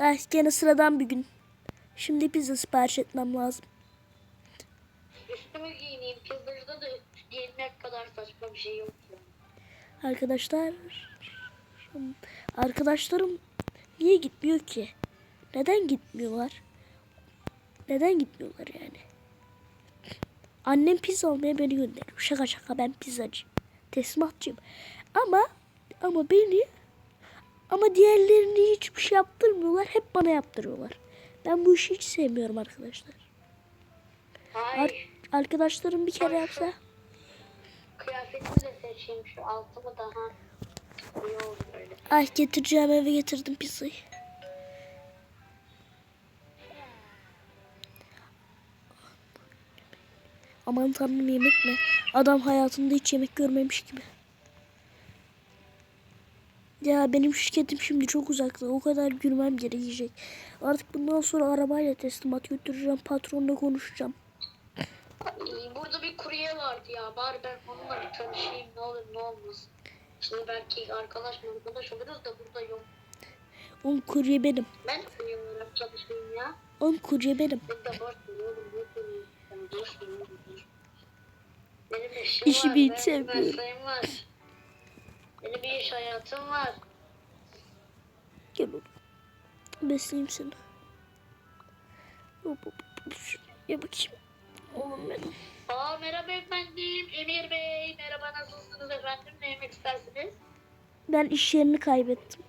Ah, gene sıradan bir gün. Şimdi pizza sipariş etmem lazım. Üstümü giyineyim. Pizzacıda da giyinmek kadar saçma bir şey yok. Arkadaşlar arkadaşlarım niye gitmiyor ki? Neden gitmiyorlar? Neden gitmiyorlar yani? Annem pizza almaya beni gönderiyor. Şaka şaka ben pizzacıyım. Teslimatçıyım. Ama ama beni ama diğerlerini hiçbir şey yaptırmıyorlar. Hep bana yaptırıyorlar. Ben bu işi hiç sevmiyorum arkadaşlar. Ar- arkadaşlarım bir kere yapsa Kıyafetimi de seçeyim. Şu altımı daha iyi oldu böyle. Ay getireceğim eve getirdim pizzayı. Aman tanrım yemek mi? Adam hayatında hiç yemek görmemiş gibi. Ya benim şirketim şimdi çok uzakta. O kadar gülmem gerekecek. Artık bundan sonra arabayla teslimat götüreceğim. Patronla konuşacağım. Burada bir kurye vardı ya. Bari ben onunla bir tanışayım. Ne olur ne olmaz. Şimdi belki arkadaş arkadaş oluruz da burada yok. On kurye benim. Ben kurye olarak çalışayım ya. On kurye benim. Ben de boş. Benim işim İşimi var. benim mesleğim var. Benim bir iş hayatım var. Gel oğlum. Besleyeyim seni. Hop hop hop. Ya bakayım. Oğlum benim. Aa merhaba efendim. Emir Bey. Merhaba nasılsınız efendim? Ne yemek istersiniz? Ben iş yerini kaybettim.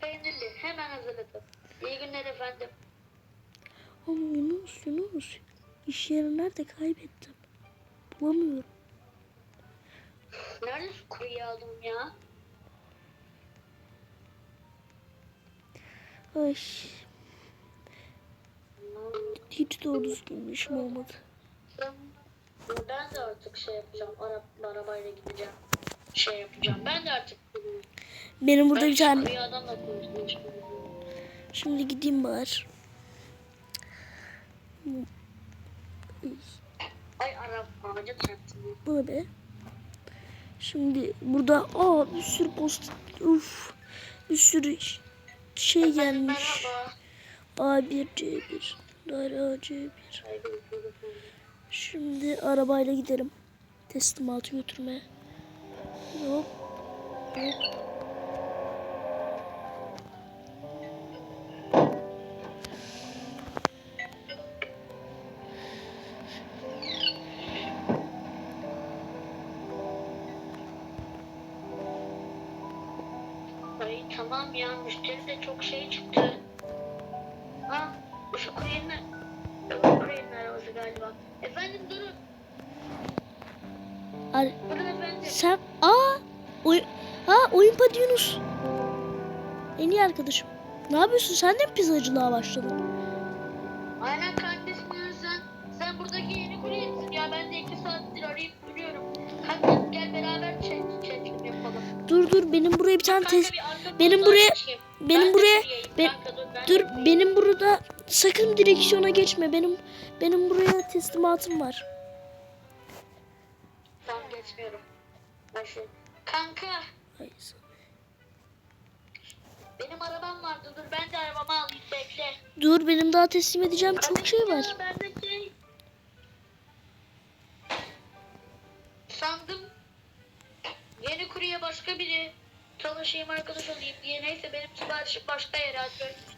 Peynirli. Hemen hazırladım. İyi günler efendim. Ama Yunus Yunus. İş yeri nerede kaybettim? Bulamıyorum. Nerede şu kuryeyi aldım ya? Ay. Hiç doğru düzgün bir işim olmadı. Ben de artık şey yapacağım. Arap, arabayla gideceğim. Şey yapacağım. Ben de artık Benim burada ben bir tane. Şimdi gideyim bari. Ay Arap ağaca çarptım. Bu ne be? Şimdi burada aa bir sürü post uf bir sürü şey gelmiş. Merhaba. A1 C1 Dara C1 Ay, bir- bir- bir- Şimdi arabayla giderim. Teslimatı götürmeye. Hop. Hop. Ay tamam ya müşteri de çok şey çıktı. Ha şu kuryenin kuryenin arabası galiba. Efendim durun. Ar- Durun efendim. Sen aa oy ha oyun padi Yunus. En iyi arkadaşım. Ne yapıyorsun? Sen de mi pizzacılığa başladın? Bir tane Kanka tes bir arka benim buraya- benim Ben buraya- ben- Kanka dur, ben benim burada sakın direksiyona geçme. Benim benim buraya teslimatım var. Tamam geçmiyorum. Başlayalım. Kanka Ay, benim arabam vardı. Dur ben de arabamı alayım bekle. Dur benim daha teslim edeceğim çok şey Kardeşim var. Ben de şey... Sandım. Yeni kurye başka biri. Tanışayım arkadaş olayım diye. Neyse benim siparişim başka yere.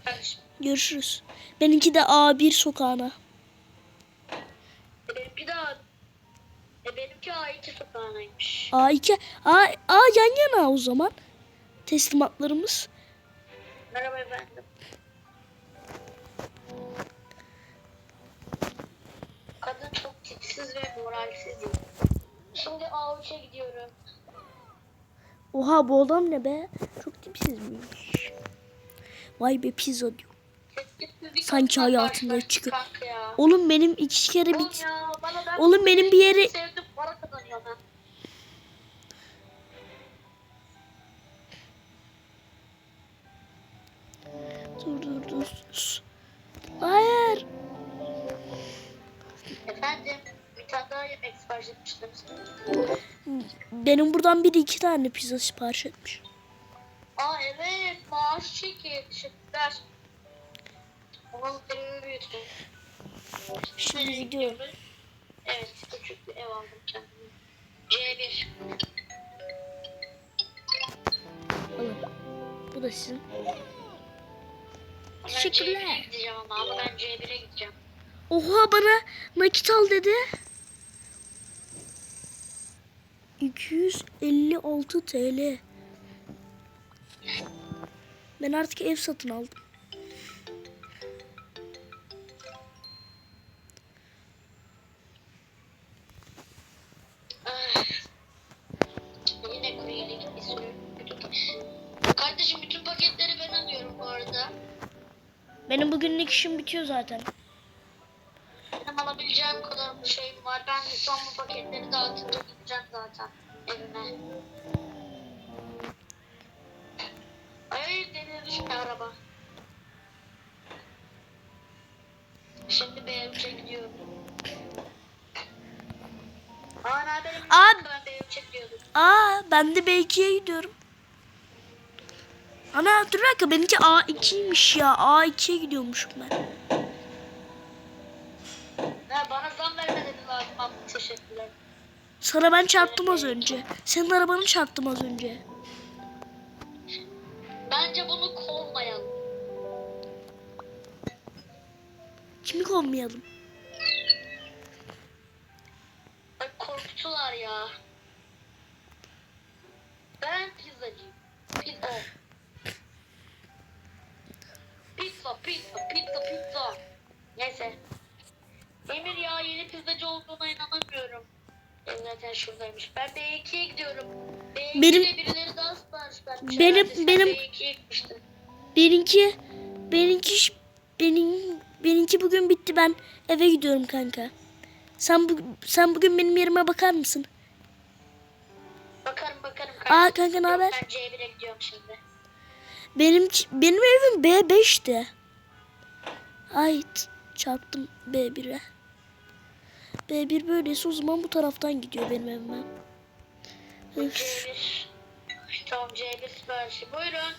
Hadi görüşürüz. Benimki de A1 sokağına. Benimki de e, benimki A2 sokağınaymış. A2 A, A yan yana o zaman. Teslimatlarımız. Merhaba efendim. Kadın çok tipsiz ve moralsiz. Şimdi A3'e gidiyorum. Oha bu adam ne be? Çok tipsizmiş. Vay be pizza diyor. Sanki hayatında çıkıyor. Oğlum benim iki kere ben Oğlum benim bir yere dur dur. dur. Hayır. Efendim tane daha yemek sipariş etmiştim. Benim buradan biri iki tane pizza sipariş etmiş. Aa Evet maaş çeki. Teşekkürler. Umarım terimi büyütün. Şimdi gidiyorum. Evet küçük bir ev aldım kendime. C1. Alın. Bu da sizin. Ben Teşekkürler. C1'e gideceğim ama ben C1'e gideceğim. Oha bana nakit al dedi. 256 TL. Ben artık ev satın aldım. Ah. Kardeşim bütün paketleri ben alıyorum bu arada. Benim bugünlük işim bitiyor zaten. Benim alabileceğim kadar bir şeyim var. Ben de son bu paketleri dağıtınca gideceğim zaten evime. Ay denize düşme araba. Şimdi B3'e gidiyorum. Aa ne haberim. Abi- Ben B3'e gidiyordum. Aa ben de B2'ye gidiyorum. Ana dur dakika benimki A2'ymiş ya. A2'ye gidiyormuşum ben. Ha, bana zam vermedi lazım. Abi, teşekkürler. Sana ben çarptım az önce. Senin arabanı çarptım az önce. Bence bunu kovmayalım. Kimi kovmayalım? Benim- herhalde. Sen benim- B2'ye gitmiştin. Benimki benimki benim benimki bugün bitti ben eve gidiyorum kanka. Sen bu, sen bugün benim yerime bakar mısın? Bakarım bakarım. Aa, kanka, ne haber? Ben C1'e gidiyorum şimdi. Benim benim evim B5'ti. Ay çarptım B1'e. B1 böyleyse o zaman bu taraftan gidiyor benim evime. Üf. C1. Tamam C1 siparişi. Buyurun.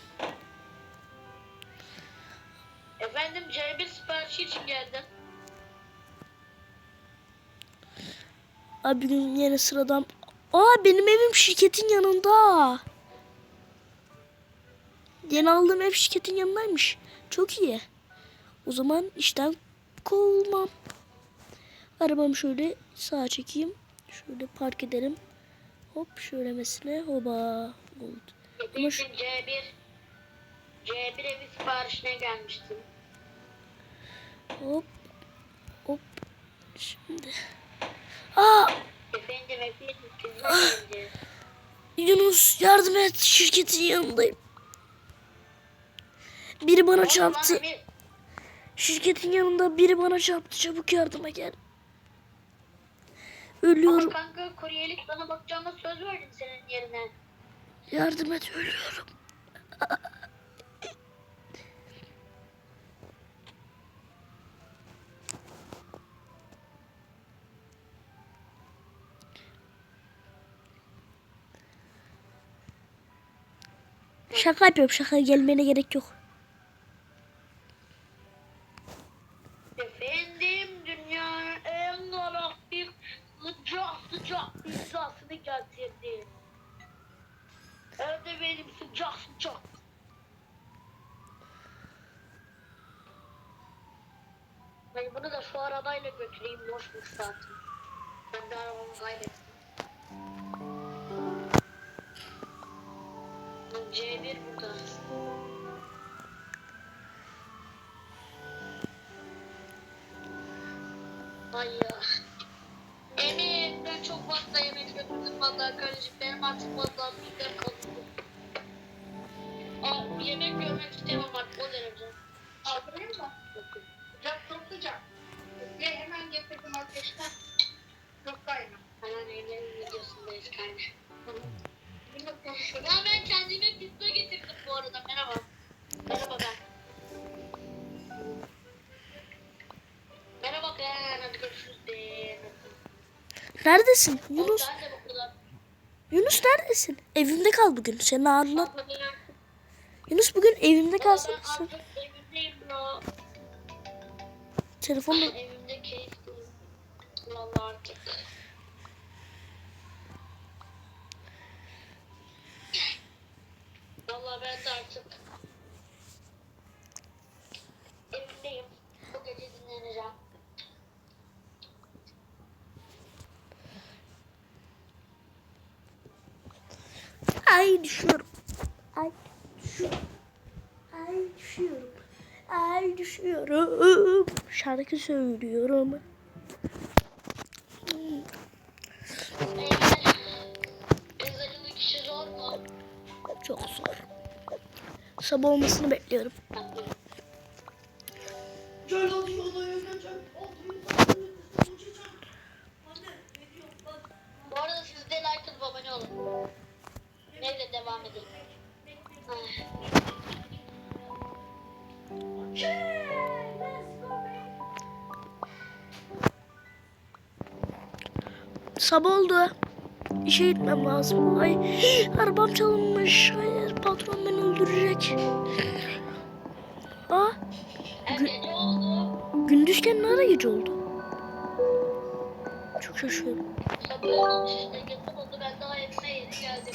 Efendim C1 siparişi için geldim. Abi bugün yine sıradan. Aa benim evim şirketin yanında. Yeni aldığım ev şirketin yanındaymış. Çok iyi. O zaman işten kovulmam. Arabamı şöyle sağa çekeyim. Şöyle park edelim. Hop şöyle mesela hoba oldu. Ama şu- Efendim C1. C1 evi siparişine gelmiştim. Hop hop şimdi. Aa Efendim efendim pizza geldi. Yunus yardım et şirketin yanındayım. Biri bana Oğlum çarptı. Emir, Şirketin yanında biri bana çarptı. Çabuk yardıma gel. Ama Ölüyorum. kanka kuryelik sana bakacağıma söz verdim senin yerine. Yardım et ölüyorum. Şaka yapıyorum. Şaka gelmene gerek yok. Ben bunu da şu arabayla götüreyim boşmuş zaten. Ben de arabamı kaybettim. C1 burada. Ay ya. Emin ben çok fazla yemek götürdüm vallahi kardeşim. Benim artık vallahi midem kalktı. Aa, yemek görmek istemem artık o derece. Aldırayım mı? Çok sıcak. Ye hemen getirdim ateşten. Çok kaynar. Anneannemin videosundayız kardeşim. Ya ben kendime pizza getirdim bu arada. Merhaba. Merhaba ben. Merhaba ben. Hadi görüşürüz ben. Neredesin? Yunus. Ben de burada. Yunus neredesin? Evimde kal bugün. Bak, bak. Yunus bugün evimde kalsın artık evimdeyim bro. Telefonla Evimde keyifliyim. Valla artık. Valla ben de artık evimdeyim. Bu gece dinleneceğim. ay düşüyorum. Ay düşüyorum. Ay düşüyorum. Ay düşüyorum. Şarkı söylüyorum. Çok zor. Sabah olmasını bekliyorum. Bu arada siz de like atıp abone olun. Neyse devam edelim. Ay. Sabah oldu. İşe gitmem lazım. Ay arabam çalınmış. Hayır patron beni öldürecek. Aa oldu. gündüzken ne ara gece oldu? Çok şaşıyorum. Sabah oldu. Ben daha evime geldim.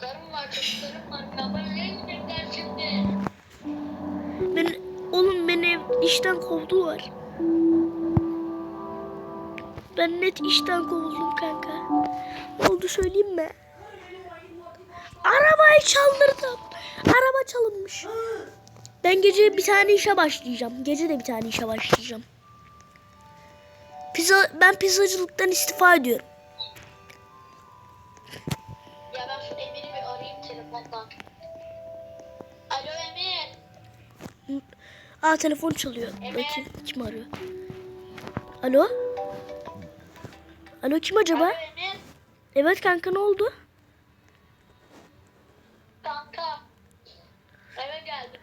Karım var, çocuklarım var. Ya işten kovdular. Ben net işten kovuldum kanka. Ne oldu söyleyeyim mi? Arabayı çaldırdım. Araba çalınmış. Ben gece bir tane işe başlayacağım. Gece de bir tane işe başlayacağım. Pizza, ben pizzacılıktan istifa ediyorum. Aa telefon çalıyor. Bakayım kim arıyor. Alo? Alo kim acaba? Alo. Evet kanka ne oldu? Kanka. Eve geldim.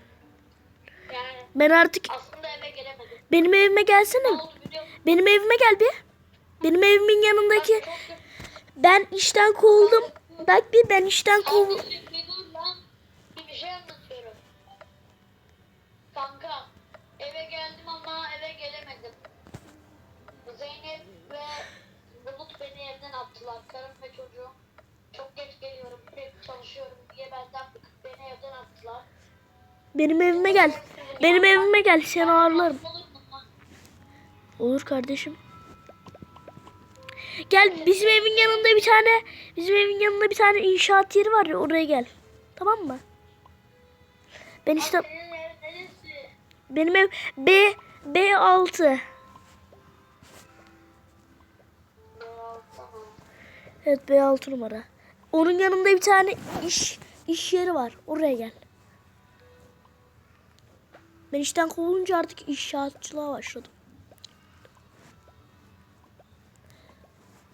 Yani Ben artık aslında eve gelemedim. benim evime Ne gelsene. oldu? Benim evime gel bir. Benim evimin yanındaki ben işten kovuldum. Bak bir ben işten kovuldum. Benim evime gel. Benim evime gel seni ağırlarım. Olur kardeşim. Gel bizim evin yanında bir tane bizim evin yanında bir tane inşaat yeri var ya oraya gel. Tamam mı? Ben işte benim ev B B6. Ya, tamam. Evet B6 numara. Onun yanında bir tane iş iş yeri var. Oraya gel. Ben işten kovulunca artık inşaatçılığa başladım.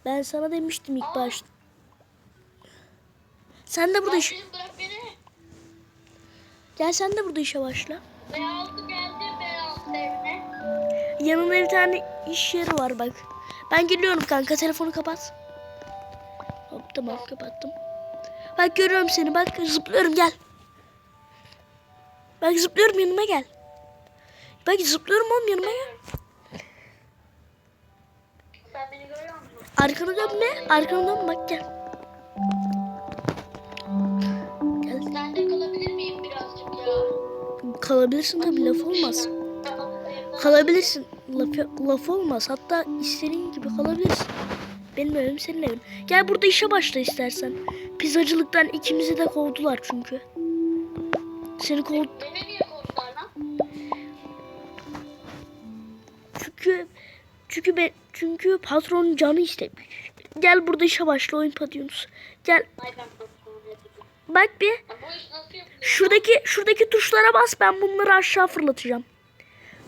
Ben sana demiştim ilk başta. Sen de burada iş... Gel sen de burada işe başla. Beyazlı geldi Beyazlı evine. Yanında bir tane iş yeri var bak. Ben geliyorum kanka telefonu kapat. Hop tamam kapattım. Bak görüyorum seni bak zıplıyorum gel. Bak zıplıyorum yanıma gel. Bak zıplıyorum oğlum yanıma gel. Sen beni görüyor musun? Arkanı dön ne? Arkanı dön bak gel. Gel. Sen de kalabilir miyim birazcık ya? Kalabilirsin tabii laf olmaz. Kalabilirsin. Laf, laf olmaz. Hatta istediğin gibi kalabilirsin. Benim evim senin evin. Gel burada işe başla istersen. Pizzacılıktan ikimizi de kovdular çünkü. Seni kov... Beni niye Çünkü çünkü ben çünkü patron canı istemiş. Gel burada işe başla oyun patyonuz. Gel bak bir şuradaki şuradaki tuşlara bas ben bunları aşağı fırlatacağım.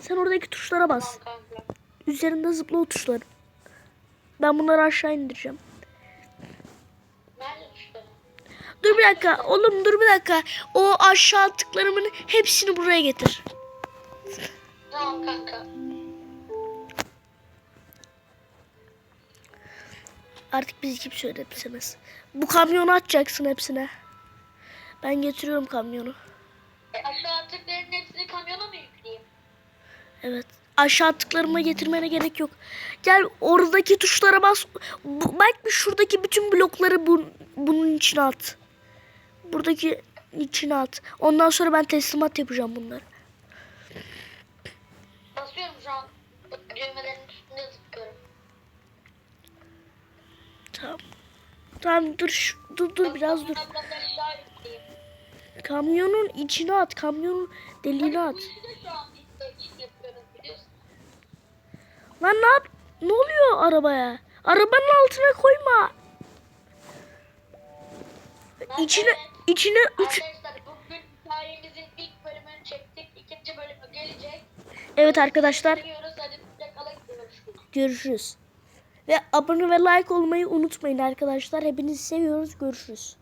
Sen oradaki tuşlara bas. Üzerinde zıpla o tuşları. Ben bunları aşağı indireceğim. Dur bir dakika. Oğlum dur bir dakika. O aşağı attıklarımın hepsini buraya getir. Tamam kanka. Artık biz kim söylemişsiniz. Bu kamyonu atacaksın hepsine. Ben getiriyorum kamyonu. E, aşağı attıklarının hepsini kamyona mı yükleyeyim? Evet. Aşağı attıklarıma getirmene gerek yok. Gel oradaki tuşlara bas. Bu, bak bir şuradaki bütün blokları bu, bunun içine at. Buradaki içine at. Ondan sonra ben teslimat yapacağım bunları. Basıyorum şu an. Düğmelerin Tamam. Tamam dur şu- dur dur biraz dur. Kamyonun içine at. Kamyonun deliğine at. Lan ne yap? Ne oluyor arabaya? Arabanın altına koyma. İçine içine üç. Arkadaşlar bugün hikayemizin ilk bölümünü çektik. İkinci bölümü gelecek. Evet arkadaşlar görüşürüz. Ve abone ve like olmayı unutmayın arkadaşlar. Hepinizi seviyoruz. Görüşürüz.